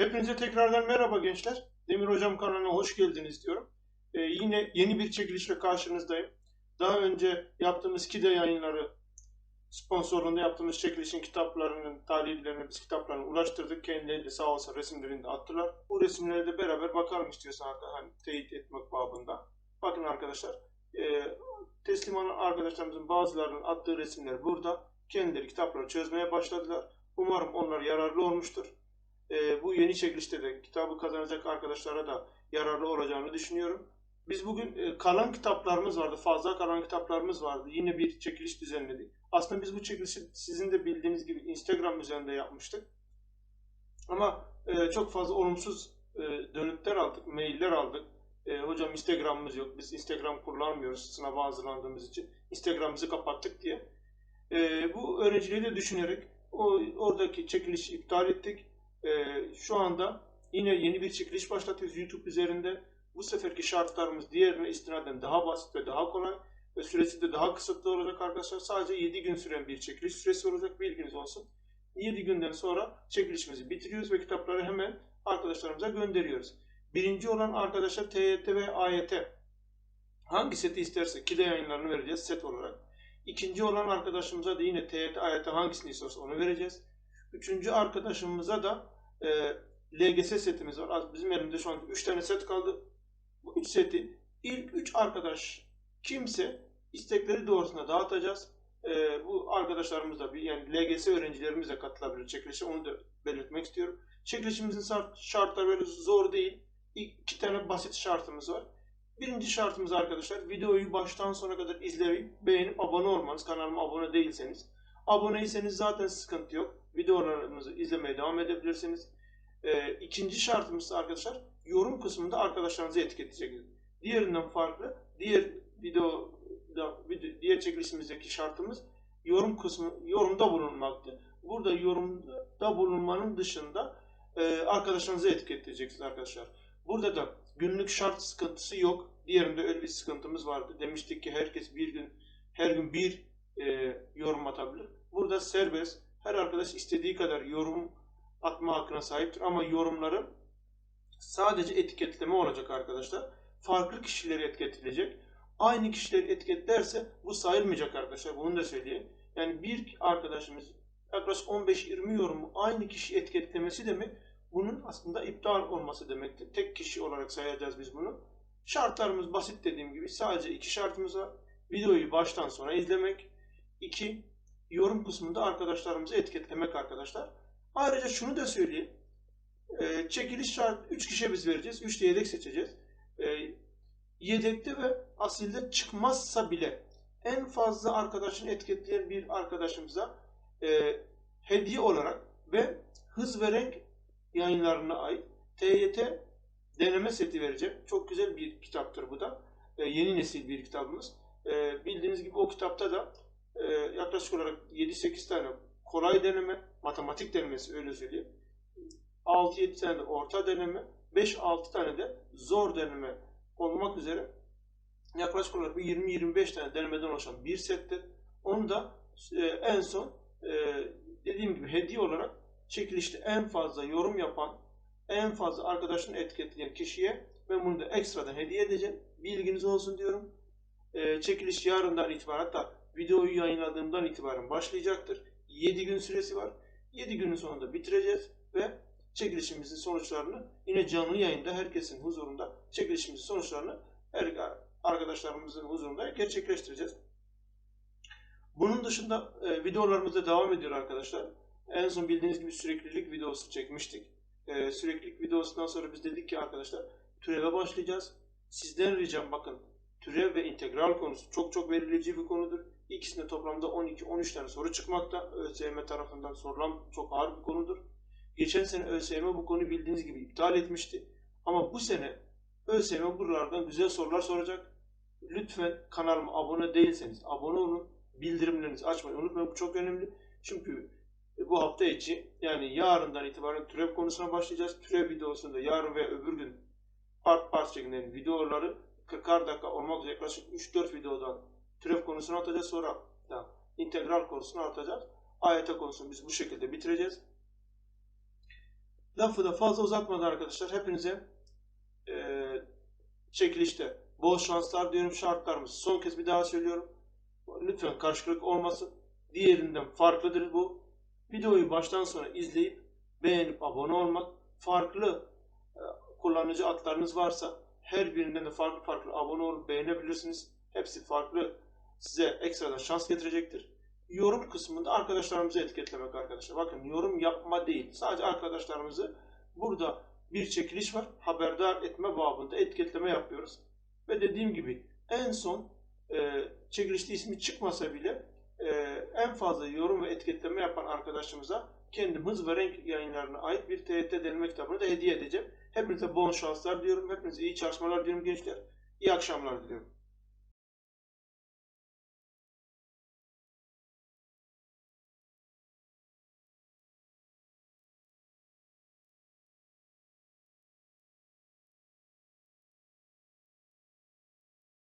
Hepinize tekrardan merhaba gençler. Demir Hocam kanalına hoş geldiniz diyorum. Ee, yine yeni bir çekilişle karşınızdayım. Daha önce yaptığımız KİDE yayınları sponsorluğunda yaptığımız çekilişin kitaplarının, tarihlerini biz kitaplarını ulaştırdık. Kendileri sağ olsa resimlerini de attılar. Bu resimlere de beraber bakalım istiyorsan hani teyit etmek babında. Bakın arkadaşlar, e, teslim olan arkadaşlarımızın bazılarının attığı resimler burada. Kendileri kitapları çözmeye başladılar. Umarım onlar yararlı olmuştur e, bu yeni çekilişte de kitabı kazanacak arkadaşlara da yararlı olacağını düşünüyorum. Biz bugün e, kalan kitaplarımız vardı, fazla kalan kitaplarımız vardı. Yine bir çekiliş düzenledik. Aslında biz bu çekilişi sizin de bildiğiniz gibi Instagram üzerinde yapmıştık. Ama e, çok fazla olumsuz e, dönütler aldık, mailler aldık. E, hocam Instagram'ımız yok, biz Instagram kullanmıyoruz sınava hazırlandığımız için. Instagram'ımızı kapattık diye. E, bu öğrencileri de düşünerek o oradaki çekilişi iptal ettik e, şu anda yine yeni bir çekiliş başlatıyoruz YouTube üzerinde. Bu seferki şartlarımız diğerine istinaden daha basit ve daha kolay ve süresi de daha kısıtlı olacak arkadaşlar. Sadece 7 gün süren bir çekiliş süresi olacak bilginiz olsun. 7 günden sonra çekilişimizi bitiriyoruz ve kitapları hemen arkadaşlarımıza gönderiyoruz. Birinci olan arkadaşlar TYT ve AYT. Hangi seti isterse KİDE yayınlarını vereceğiz set olarak. İkinci olan arkadaşımıza da yine TYT, AYT hangisini istiyorsa onu vereceğiz. Üçüncü arkadaşımıza da e, LGS setimiz var. Bizim elimizde şu an 3 tane set kaldı. Bu 3 seti ilk 3 arkadaş kimse istekleri doğrusunda dağıtacağız. E, bu arkadaşlarımız da bir yani LGS öğrencilerimiz de katılabilir çekilişe. Onu da belirtmek istiyorum. Çekilişimizin şartları böyle zor değil. İki tane basit şartımız var. Birinci şartımız arkadaşlar videoyu baştan sona kadar izleyip beğenip abone olmanız. Kanalıma abone değilseniz. Aboneyseniz zaten sıkıntı yok videolarımızı izlemeye devam edebilirsiniz. E, ikinci şartımız arkadaşlar yorum kısmında arkadaşlarınızı etiketleyeceksiniz. Diğerinden farklı diğer video diğer çekilişimizdeki şartımız yorum kısmı yorumda bulunmaktı. Burada yorumda bulunmanın dışında e, arkadaşlarınızı etiketleyeceksiniz arkadaşlar. Burada da günlük şart sıkıntısı yok. Diğerinde öyle bir sıkıntımız vardı. Demiştik ki herkes bir gün her gün bir e, yorum atabilir. Burada serbest her arkadaş istediği kadar yorum atma hakkına sahiptir ama yorumları sadece etiketleme olacak arkadaşlar. Farklı kişileri etiketleyecek. Aynı kişileri etiketlerse bu sayılmayacak arkadaşlar. Bunu da söyleyeyim. Yani bir arkadaşımız yaklaşık 15-20 yorumu aynı kişi etiketlemesi demek bunun aslında iptal olması demektir. Tek kişi olarak sayacağız biz bunu. Şartlarımız basit dediğim gibi sadece iki şartımız var. Videoyu baştan sona izlemek. iki yorum kısmında arkadaşlarımızı etiketlemek arkadaşlar. Ayrıca şunu da söyleyeyim. E, çekiliş şart 3 kişiye biz vereceğiz. 3 de yedek seçeceğiz. E, yedekte ve asilde çıkmazsa bile en fazla arkadaşını etiketleyen bir arkadaşımıza e, hediye olarak ve hız ve renk yayınlarına ait TYT deneme seti vereceğim. Çok güzel bir kitaptır bu da. E, yeni nesil bir kitabımız. E, bildiğiniz gibi o kitapta da e, yaklaşık olarak 7-8 tane kolay deneme, matematik denemesi öyle söyleyeyim. 6-7 tane de orta deneme, 5-6 tane de zor deneme olmak üzere yaklaşık olarak bir 20-25 tane denemeden oluşan bir settir. Onu da e, en son e, dediğim gibi hediye olarak çekilişte en fazla yorum yapan, en fazla arkadaşını etiketleyen kişiye ben bunu da ekstradan hediye edeceğim. Bilginiz olsun diyorum. E, çekiliş yarından itibaren hatta videoyu yayınladığımdan itibaren başlayacaktır. 7 gün süresi var. 7 günün sonunda bitireceğiz ve çekilişimizin sonuçlarını yine canlı yayında herkesin huzurunda çekilişimizin sonuçlarını her arkadaşlarımızın huzurunda gerçekleştireceğiz. Bunun dışında e, videolarımız da devam ediyor arkadaşlar. En son bildiğiniz gibi süreklilik videosu çekmiştik. E, süreklilik videosundan sonra biz dedik ki arkadaşlar türeve başlayacağız. Sizden ricam bakın türev ve integral konusu çok çok belirleyici bir konudur. İkisinde toplamda 12-13 tane soru çıkmakta. ÖSYM tarafından sorulan çok ağır bir konudur. Geçen sene ÖSYM bu konuyu bildiğiniz gibi iptal etmişti. Ama bu sene ÖSYM buralardan güzel sorular soracak. Lütfen kanalıma abone değilseniz abone olun. Bildirimlerinizi açmayı unutmayın. Bu çok önemli. Çünkü bu hafta içi yani yarından itibaren türev konusuna başlayacağız. Türev videosunda yarın ve öbür gün part part şeklinde videoları 40 dakika olmak üzere yaklaşık 3-4 videodan türev konusunu atacağız. Sonra da integral konusunu atacağız. AYT konusunu biz bu şekilde bitireceğiz. Lafı da fazla uzatmadan arkadaşlar hepinize eee çekilişte bol şanslar diyorum şartlarımız. Son kez bir daha söylüyorum. Lütfen karşılık olmasın. Diğerinden farklıdır bu. Videoyu baştan sona izleyip beğenip abone olmak. Farklı e, kullanıcı adlarınız varsa her birinden de farklı farklı abone olup beğenebilirsiniz. Hepsi farklı size ekstradan şans getirecektir. Yorum kısmında arkadaşlarımızı etiketlemek arkadaşlar. Bakın yorum yapma değil. Sadece arkadaşlarımızı burada bir çekiliş var. Haberdar etme babında etiketleme yapıyoruz. Ve dediğim gibi en son e, çekilişte ismi çıkmasa bile e, en fazla yorum ve etiketleme yapan arkadaşımıza kendim hız ve renk yayınlarına ait bir TYT deneme kitabını da hediye edeceğim. Hepinize bol şanslar diyorum. Hepinize iyi çalışmalar diliyorum gençler. İyi akşamlar diliyorum.